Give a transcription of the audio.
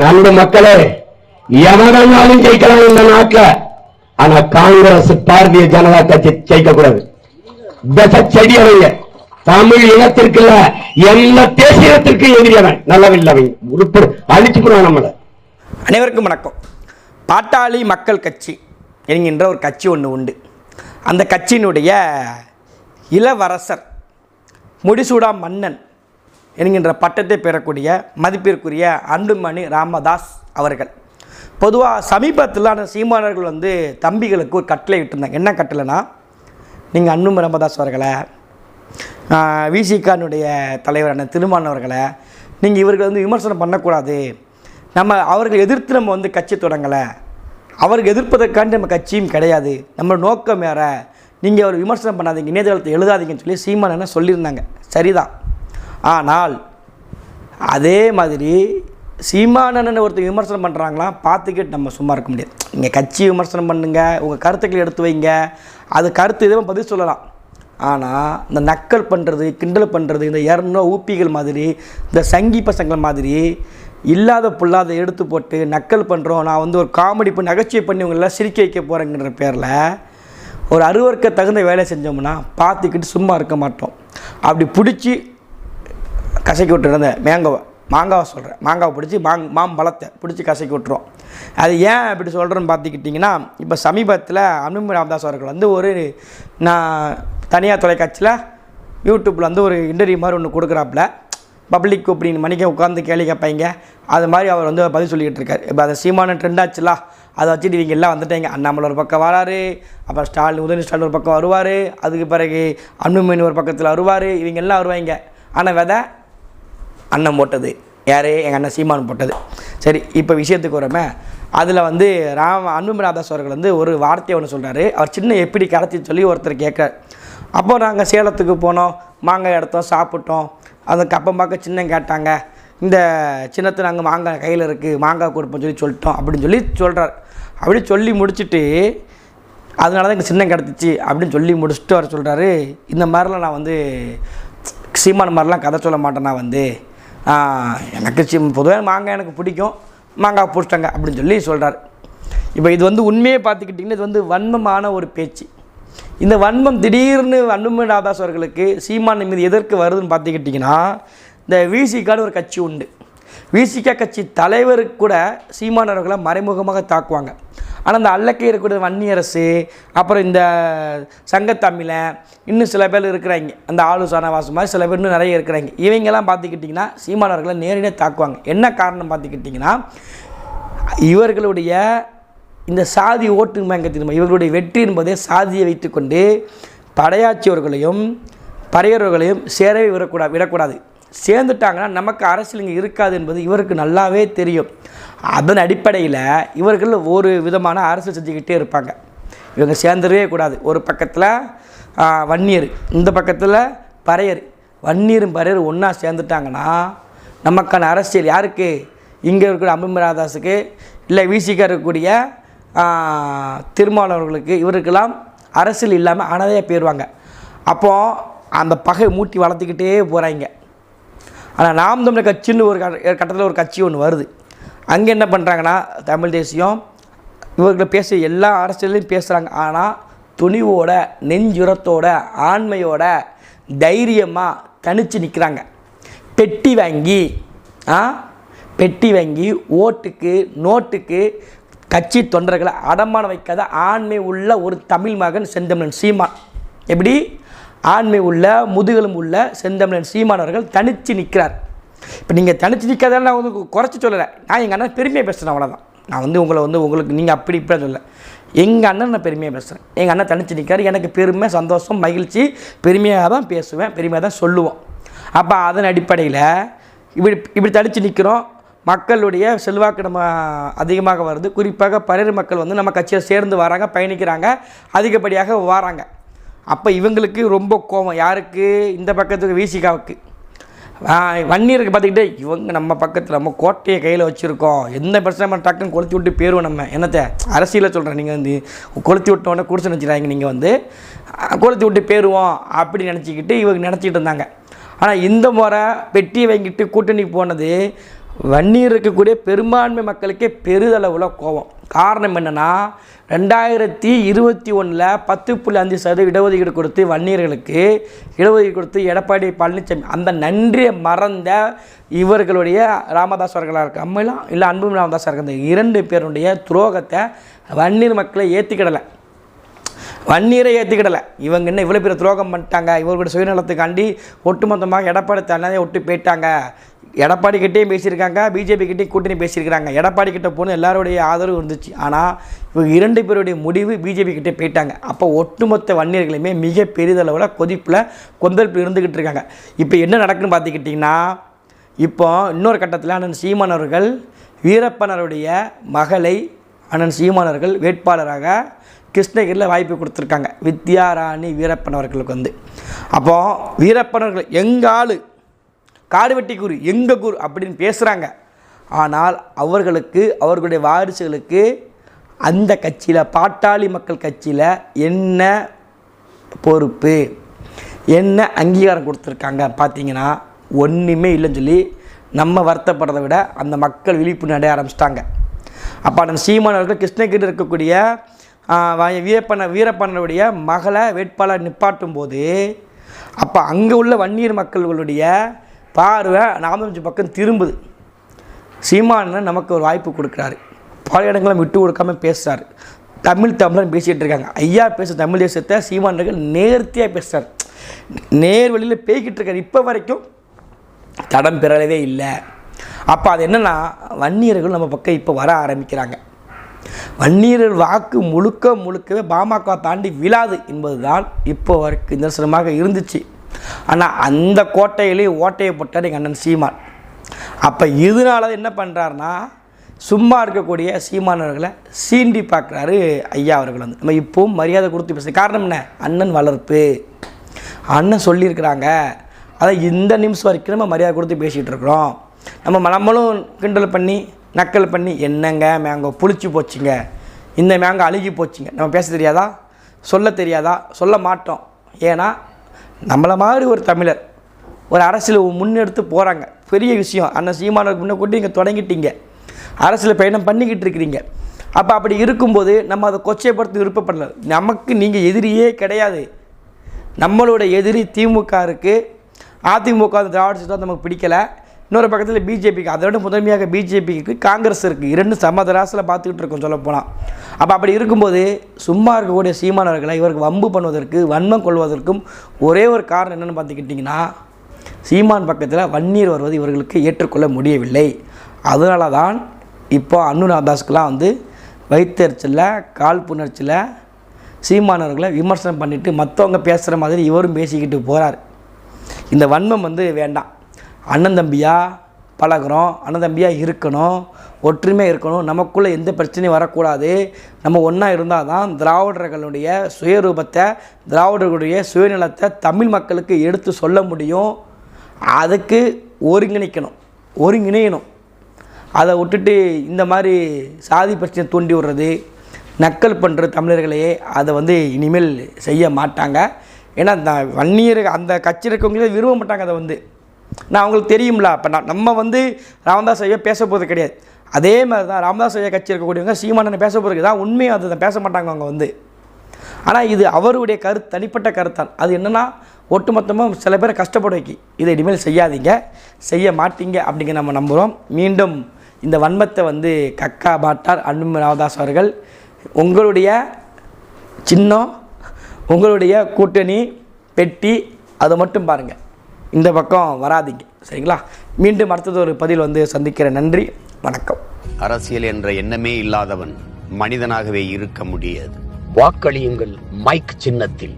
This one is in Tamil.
நம்ம மக்களே எவனாலும் ஜெயிக்கலாம் இந்த நாட்டில் ஆனா காங்கிரஸ் பாரதிய ஜனதா கட்சி ஜெயிக்க கூடாது தச செடியவங்க. தமிழ் இனத்திற்கு இல்ல எல்லா தேசியத்திற்கு எதிரியவன். நல்லவில்லவன் உருப்பிடு. அழிச்சு போடுவான் நம்மள. அனைவருக்கும் வணக்கம். பாட்டாளி மக்கள் கட்சி என்கின்ற ஒரு கட்சி ஒன்று உண்டு. அந்த கட்சியினுடைய இளவரசர் முடிசூடா மன்னன் என்கின்ற பட்டத்தை பெறக்கூடிய மதிப்பிற்குரிய அன்புமணி ராமதாஸ் அவர்கள். பொதுவாக சமீபத்திலான சீமானர்கள் வந்து தம்பிகளுக்கு ஒரு கட்டளை விட்டுருந்தாங்க என்ன கட்டளைனா நீங்கள் அன்புமணி ராமதாஸ் அவர்களை விசிகானுடைய தலைவரான திருமானவர்களை நீங்கள் இவர்கள் வந்து விமர்சனம் பண்ணக்கூடாது. நம்ம அவர்கள் எதிர்த்து நம்ம வந்து கட்சி தொடங்கலை. அவர்கள் எதிர்ப்பதற்காண்டி நம்ம கட்சியும் கிடையாது. நம்ம நோக்கம் வேற. நீங்கள் அவர் விமர்சனம் பண்ணாதீங்க இணையதளத்தை எழுதாதீங்கன்னு சொல்லி சீமான் என்ன சொல்லியிருந்தாங்க. சரிதான். ஆனால் அதே மாதிரி சீமானன் ஒருத்தர் விமர்சனம் பண்ணுறாங்களா பார்த்துக்கிட்டு நம்ம சும்மா இருக்க முடியாது. நீங்கள் கட்சி விமர்சனம் பண்ணுங்கள் உங்கள் கருத்துக்களை எடுத்து வைங்க. அது கருத்து எதுவும் பதில் சொல்லலாம். ஆனால் இந்த நக்கல் பண்ணுறது கிண்டல் பண்ணுறது இந்த இரநூறுவா ஊப்பிகள் மாதிரி இந்த சங்கி பசங்கள் மாதிரி இல்லாத புல்லாத எடுத்து போட்டு நக்கல் பண்ணுறோம் நான் வந்து ஒரு காமெடி பண்ணி நகைச்சுவை பண்ணி உங்களெல்லாம் சிரிக்க வைக்க போகிறேங்கிற பேரில் ஒரு அருவருக்க தகுந்த வேலை செஞ்சோம்னா பார்த்துக்கிட்டு சும்மா இருக்க மாட்டோம். அப்படி பிடிச்சி கசக்கி விட்டுருந்த மேங்காவை மாங்காவை சொல்கிறேன் மாங்காவை பிடிச்சி மாங் மாம்பழத்தை பிடிச்சி கசக்கி விட்டுரும். அது ஏன் இப்படி சொல்கிறேன்னு பார்த்துக்கிட்டிங்கன்னா இப்போ சமீபத்தில் அன்புமணி ராமதாஸ் அவர்கள் வந்து ஒரு நான் தனியார் தொலைக்காட்சியில் யூடியூப்பில் வந்து ஒரு இன்டர்வியூ மாதிரி ஒன்று கொடுக்குறாப்புல. பப்ளிக் அப்படின்னு மணிக்க உட்காந்து கேள்வி கேட்பாங்க. அது மாதிரி அவர் வந்து பதில் சொல்லிக்கிட்டு இருக்காரு. இப்போ அதை சீமான ட்ரெண்ட் ஆச்சுல? அதை வச்சுட்டு இவங்க எல்லாம் வந்துட்டாங்க. அண்ணாமலை ஒரு பக்கம் வராரு. அப்புறம் ஸ்டாலின் உதயநிதி ஸ்டாலின் ஒரு பக்கம் வருவார். அதுக்கு பிறகு அன்புமணி ஒரு பக்கத்தில் வருவார். இவங்க எல்லாம் வருவாங்க. ஆனால் விதை அண்ணன் போட்டது. யார் எங்கள் அண்ணன் சீமான் போட்டது. சரி இப்போ விஷயத்துக்கு வரமே அதில் வந்து ராம அன்புமராதாஸ் அவர்கள் வந்து ஒரு வார்த்தையை ஒன்று சொல்கிறாரு அவர் சின்ன எப்படி கடத்தி சொல்லி ஒருத்தர் கேட்குறார். அப்போ நாங்கள் சேலத்துக்கு போனோம் மாங்காய் எடுத்தோம் சாப்பிட்டோம். அந்த கப்பம் பார்க்க சின்ன கேட்டாங்க. இந்த சின்னத்தை நாங்கள் மாங்காய் கையில் இருக்குது மாங்காய் கொடுப்போம் சொல்லி சொல்லிட்டோம் அப்படின்னு சொல்லி சொல்கிறார் அப்படி சொல்லி முடிச்சுட்டு அதனால தான் எங்கள் சின்னம் கிடச்சிச்சு அப்படின்னு சொல்லி முடிச்சுட்டு அவர் சொல்கிறாரு இந்த மாதிரிலாம் நான் வந்து சீமான மாதிரிலாம் கதை சொல்ல மாட்டேன் நான் வந்து. எனக்கு சி பொதுவாக மாங்காய் எனக்கு பிடிக்கும். மாங்காய் பிடிச்சிட்டாங்க அப்படின்னு சொல்லி சொல்கிறார் இப்போ இது வந்து உண்மையை பார்த்துக்கிட்டிங்கன்னா இது வந்து வன்மமான ஒரு பேச்சு. இந்த வன்மம் திடீர்னு அன்புமணி ராதாஸ் அவர்களுக்கு சீமான் மீது எதற்கு வருதுன்னு பார்த்துக்கிட்டிங்கன்னா இந்த விசிக்கான ஒரு கட்சி உண்டு. விசிகா கட்சி தலைவர் கூட சீமானவர்களை மறைமுகமாக தாக்குவாங்க. ஆனால் இந்த அல்லக்கை இருக்கக்கூடிய வன்னியரசு அப்புறம் இந்த சங்கத்தமிழன் இன்னும் சில பேர் இருக்கிறாங்க. அந்த ஆளு மாதிரி சில பேர் இன்னும் நிறைய இருக்கிறாங்க. இவங்கெல்லாம் பார்த்துக்கிட்டிங்கன்னா சீமானவர்களை நேரடியாக தாக்குவாங்க. என்ன காரணம் பார்த்துக்கிட்டிங்கன்னா இவர்களுடைய இந்த சாதி ஓட்டு மயங்கத்தின் இவர்களுடைய வெற்றி என்பதே சாதியை வைத்துக்கொண்டு படையாட்சியவர்களையும் பறையவர்களையும் சேரவே விடக்கூடாது விடக்கூடாது. சேர்ந்துட்டாங்கன்னா நமக்கு அரசியல் இங்கே இருக்காது என்பது இவருக்கு நல்லாவே தெரியும். அதன் அடிப்படையில் இவர்கள் ஒரு விதமான அரசியல் செஞ்சுக்கிட்டே இருப்பாங்க. இவங்க சேர்ந்துடவே கூடாது. ஒரு பக்கத்தில் வன்னியர் இந்த பக்கத்தில் பறையர். வன்னியரும் பறையர் ஒன்றா சேர்ந்துட்டாங்கன்னா நமக்கான அரசியல் யாருக்கு? இங்கே இருக்கிற அம்புமராதாஸுக்கு இல்லை விசிக்க இருக்கக்கூடிய திருமாவளவர்களுக்கு இவருக்கெல்லாம் அரசியல் இல்லாமல் அனதையாக போயிடுவாங்க அப்போது அந்த பகை மூட்டி வளர்த்துக்கிட்டே போகிறாங்க ஆனால் நாம் தமிழர் கட்சின்னு ஒரு கட்டத்தில் ஒரு கட்சி ஒன்று வருது. அங்கே என்ன பண்ணுறாங்கன்னா தமிழ் தேசியம் இவர்கள் பேச எல்லா அரசியலையும் பேசுகிறாங்க ஆனால் துணிவோட நெஞ்சுரத்தோட ஆண்மையோட தைரியமாக தனித்து நிற்கிறாங்க பெட்டி வாங்கி ஆ? பெட்டி வாங்கி ஓட்டுக்கு நோட்டுக்கு கட்சி தொண்டர்களை அடமானம் வைக்காத ஆண்மை உள்ள ஒரு தமிழ் மகன் செந்தமிழன் சீமான். எப்படி? ஆண்மை உள்ள முதுகெலும் உள்ள செந்தமிழன் சீமானவர்கள் தனித்து நிற்கிறார் இப்போ நீங்கள் தனித்து நிற்காதால நான் வந்து குறைச்சி சொல்லலை. நான் எங்கள் அண்ணன் பெருமையாக பேசுகிறேன் அவ்வளோதான் நான் வந்து உங்களை வந்து உங்களுக்கு நீங்கள் அப்படி இப்படி சொல்லலை. எங்கள் அண்ணன் நான் பெருமையாக பேசுகிறேன் எங்கள் அண்ணன் தனித்து நிற்கிறார் எனக்கு பெருமை சந்தோஷம் மகிழ்ச்சி பெருமையாக தான் பேசுவேன் பெருமையாக தான் சொல்லுவோம். அப்போ அதன் அடிப்படையில் இப்படி இப்படி தனித்து நிற்கிறோம் மக்களுடைய செல்வாக்கு நம்ம அதிகமாக வருது. குறிப்பாக பரேறு மக்கள் வந்து நம்ம கட்சியில் சேர்ந்து வராங்க பயணிக்கிறாங்க அதிகப்படியாக வராங்க. அப்போ இவங்களுக்கு ரொம்ப கோபம் யாருக்கு? இந்த பக்கத்துக்கு வீசிகாவுக்கு. வன்னியருக்கு பார்த்துக்கிட்டே இவங்க நம்ம பக்கத்தில் நம்ம கோட்டையை கையில் வச்சுருக்கோம். எந்த பிரச்சனை நம்ம டக்குன்னு கொளுத்தி விட்டு போயிடுவோம் நம்ம. என்னத்தை? அரசியலில் சொல்கிறேன் நீங்கள் வந்து. கொளுத்தி விட்டோன்னே குடிச்சு நினச்சிடாங்க நீங்கள் வந்து. கொளுத்தி விட்டு போயிடுவோம் அப்படி நினச்சிக்கிட்டு இவங்க நினச்சிக்கிட்டு இருந்தாங்க. ஆனால் இந்த முறை பெட்டி வாங்கிட்டு கூட்டணி போனது வன்னியர் இருக்கக்கூடிய பெரும்பான்மை மக்களுக்கே பெரிதளவில் கோபம். காரணம் என்னென்னா ரெண்டாயிரத்தி இருபத்தி ஒன்றில் பத்து புள்ளி அஞ்சு சதவீத இடஒதுக்கீடு கொடுத்து வன்னியர்களுக்கு இடஒதுக்கீடு கொடுத்து எடப்பாடி பழனிசாமி அந்த நன்றியை மறந்த இவர்களுடைய ராமதாஸ் அவர்களாக இருக்க அம்மையிலாம் இல்லை அன்பும் ராமதாஸ் இருக்க இந்த இரண்டு பேருடைய துரோகத்தை வன்னியர் மக்களை ஏற்றிக்கிடலை வன்னீரை ஏற்றுக்கிடலை இவங்க என்ன இவ்வளோ பெரிய துரோகம் பண்ணிட்டாங்க இவர்களுடைய சுயநலத்துக்காண்டி ஒட்டுமொத்தமாக எடப்பாடி தனியாக விட்டு போயிட்டாங்க. எடப்பாடி கிட்டேயும் பேசியிருக்காங்க பிஜேபி கிட்டேயும் கூட்டணி பேசியிருக்கிறாங்க. எடப்பாடி கிட்ட போன எல்லாருடைய ஆதரவு இருந்துச்சு. ஆனால் இவங்க இரண்டு பேருடைய முடிவு பிஜேபி கிட்டே போயிட்டாங்க. அப்போ ஒட்டுமொத்த வன்னியர்களுமே மிக பெரிதளவில் கொதிப்பில் கொந்தளிப்பில் இருந்துக்கிட்டு இருக்காங்க. இப்போ என்ன நடக்குன்னு பார்த்துக்கிட்டிங்கன்னா இப்போ இன்னொரு கட்டத்தில் அண்ணன் சீமான் அவர்கள் வீரப்பனருடைய மகளை அண்ணன் சீமான் அவர்கள் வேட்பாளராக கிருஷ்ணகிரியில் வாய்ப்பு கொடுத்துருக்காங்க. வித்யாராணி வீரப்பன் அவர்களுக்கு வந்து. அப்போ வீரப்பன் அவர்கள் எங்கள் ஆள் காடு வெட்டி குரு எங்கள் குரு அப்படின்னு பேசுகிறாங்க ஆனால் அவர்களுக்கு அவர்களுடைய வாரிசுகளுக்கு அந்த கட்சியில் பாட்டாளி மக்கள் கட்சியில் என்ன பொறுப்பு? என்ன அங்கீகாரம் கொடுத்துருக்காங்க? பார்த்தீங்கன்னா ஒன்றுமே இல்லைன்னு சொல்லி நம்ம வருத்தப்படுறதை விட அந்த மக்கள் விழிப்பு அடைய ஆரம்பிச்சிட்டாங்க. அப்போ அந்த சீமான் அவர்கள் கிருஷ்ணகிரியில் இருக்கக்கூடிய வீரப்பண்ண வீரப்பண்ணனுடைய மகளை வேட்பாளர் நிப்பாட்டும் போது அப்போ அங்கே உள்ள வன்னியர் மக்களுடைய பார்வை நாமஞ்சு பக்கம் திரும்புது. சீமானன் நமக்கு ஒரு வாய்ப்பு கொடுக்குறாரு. பல இடங்களும் விட்டு கொடுக்காம பேசுகிறார் தமிழ் தமிழன் பேசிகிட்டு இருக்காங்க. ஐயா பேச தமிழ் தேசத்தை சீமானர்கள் நேர்த்தியாக பேசுகிறார் நேர் வழியில் பேய்கிட்டு இருக்கார். இப்போ வரைக்கும் தடம் பெறவே இல்லை. அப்போ அது என்னென்னா வன்னியர்கள் நம்ம பக்கம் இப்போ வர ஆரம்பிக்கிறாங்க. வன்னியர்கள் வாக்கு முழுக்க முழுக்கவே பாமக தாண்டி விழாது என்பதுதான் இப்போ வரைக்கும் நிதர்சனமாக இருந்துச்சு. ஆனால் அந்த கோட்டையிலேயே ஓட்டையை போட்டார் எங்கள் அண்ணன் சீமான். அப்போ இதனால என்ன பண்ணுறாருன்னா சும்மா இருக்கக்கூடிய சீமானவர்களை சீண்டி பார்க்குறாரு ஐயா அவர்கள் வந்து. நம்ம இப்போவும் மரியாதை கொடுத்து பேச காரணம் என்ன? அண்ணன் வளர்ப்பு. அண்ணன் சொல்லியிருக்கிறாங்க. அதை இந்த நிமிஷம் வரைக்கும் நம்ம மரியாதை கொடுத்து பேசிகிட்டு இருக்கிறோம். நம்ம நம்மளும் கிண்டல் பண்ணி நக்கல் பண்ணி என்னங்க மேங்கோ புளிச்சு போச்சுங்க. இந்த மேங்கோ அழுகி போச்சுங்க. நம்ம பேச தெரியாதா? சொல்ல தெரியாதா? சொல்ல மாட்டோம். ஏன்னா நம்மளை மாதிரி ஒரு தமிழர் ஒரு அரசியல் முன்னெடுத்து போகிறாங்க பெரிய விஷயம். அண்ணன் சீமானருக்கு முன்னே கூட்டி இங்கே தொடங்கிட்டீங்க. அரசியல் பயணம் பண்ணிக்கிட்டு இருக்கிறீங்க. அப்போ அப்படி இருக்கும்போது நம்ம அதை கொச்சைப்படுத்த விருப்பப்படல. நமக்கு நீங்கள் எதிரியே கிடையாது. நம்மளோட எதிரி திமுக இருக்குது அதிமுக அந்த திராவிட சித்தாந்தம் நமக்கு பிடிக்கல. இன்னொரு பக்கத்தில் பிஜேபிக்கு அதை விட முதன்மையாக பிஜேபிக்கு காங்கிரஸ் இருக்குது இரண்டு சமதராசில் பார்த்துக்கிட்டு இருக்கோம் சொல்ல போனால் அப்போ அப்படி இருக்கும்போது சும்மா இருக்கக்கூடிய சீமானவர்களை இவருக்கு வம்பு பண்ணுவதற்கு வன்மம் கொள்வதற்கும் ஒரே ஒரு காரணம் என்னென்னு பார்த்துக்கிட்டிங்கன்னா சீமான் பக்கத்தில் வன்னீர் வருவது இவர்களுக்கு ஏற்றுக்கொள்ள முடியவில்லை. அதனால தான் இப்போ அன்னுநாதாஸ்க்கெலாம் வந்து வயிற்றுச்சலில் கால் புணர்ச்சியில் சீமானவர்களை விமர்சனம் பண்ணிவிட்டு மற்றவங்க பேசுகிற மாதிரி இவரும் பேசிக்கிட்டு போகிறார் இந்த வன்மம் வந்து வேண்டாம். அண்ணன் தம்பியாக பழகுறோம். அண்ணன் தம்பியாக இருக்கணும். ஒற்றுமை இருக்கணும். நமக்குள்ளே எந்த பிரச்சனையும் வரக்கூடாது. நம்ம ஒன்றா இருந்தால் தான் திராவிடர்களுடைய சுயரூபத்தை திராவிடர்களுடைய சுயநலத்தை தமிழ் மக்களுக்கு எடுத்து சொல்ல முடியும். அதுக்கு ஒருங்கிணைக்கணும். ஒருங்கிணையணும். அதை விட்டுட்டு இந்த மாதிரி சாதி பிரச்சனை தூண்டி விடுறது நக்கல் பண்ணுற தமிழர்களையே அதை வந்து இனிமேல் செய்ய மாட்டாங்க. ஏன்னா அந்த வன்னியர் அந்த கட்சி இருக்கவங்களே விரும்ப மாட்டாங்க அதை வந்து. நான் அவங்களுக்கு தெரியும்ல அப்போ நான் நம்ம வந்து ராமதாஸ் ஐயா பேச போகிறது கிடையாது. அதே மாதிரி தான் ராமதாஸ் ஐயா கட்சி இருக்கக்கூடியவங்க சீமானனை பேச போகிறது தான் உண்மையாக அதை பேச மாட்டாங்க அவங்க வந்து. ஆனால் இது அவருடைய கருத்து தனிப்பட்ட கருத்தான். அது என்னென்னா ஒட்டுமொத்தமாக சில பேரை கஷ்டப்பட வைக்கி இதை இனிமேல் செய்யாதீங்க. செய்ய மாட்டீங்க அப்படிங்கிற நம்ம நம்புகிறோம் மீண்டும் இந்த வன்மத்தை வந்து கக்கா பாட்டார் அன்பு ராமதாஸ் அவர்கள் உங்களுடைய சின்னம் உங்களுடைய கூட்டணி பெட்டி அதை மட்டும் பாருங்கள் இந்த பக்கம் வராதீங்க. சரிங்களா? மீண்டும் அடுத்தது ஒரு பதில் வந்து சந்திக்கிற நன்றி. வணக்கம். அரசியல் என்ற எண்ணமே இல்லாதவன் மனிதனாகவே இருக்க முடியாது. வாக்களியுங்கள் மைக் சின்னத்தில்.